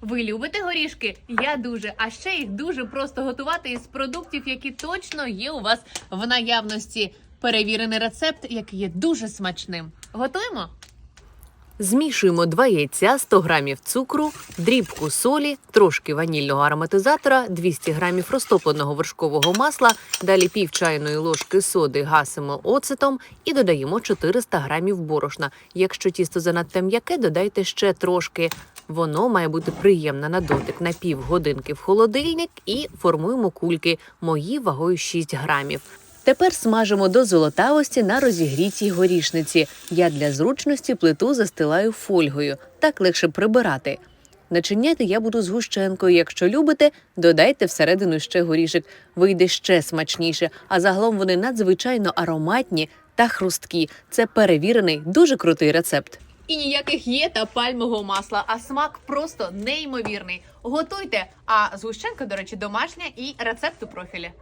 Ви любите горішки? Я дуже. А ще їх дуже просто готувати із продуктів, які точно є у вас в наявності. Перевірений рецепт, який є дуже смачним. Готуємо? Змішуємо 2 яйця, 100 грамів цукру, дрібку солі, трошки ванільного ароматизатора, 200 грамів розтопленого вершкового масла, далі пів чайної ложки соди гасимо оцетом і додаємо 400 грамів борошна. Якщо тісто занадто м'яке, додайте ще трошки. Воно має бути приємне на дотик на півгодинки в холодильник і формуємо кульки. Мої вагою 6 грамів. Тепер смажимо до золотавості на розігрітій горішниці. Я для зручності плиту застилаю фольгою. Так легше прибирати. Начиняти я буду згущенкою. Якщо любите, додайте всередину ще горішок. Вийде ще смачніше, а загалом вони надзвичайно ароматні та хрусткі. Це перевірений, дуже крутий рецепт. І ніяких є та пальмового масла, а смак просто неймовірний. Готуйте. А згущенка, до речі, домашня і рецепт у профілі.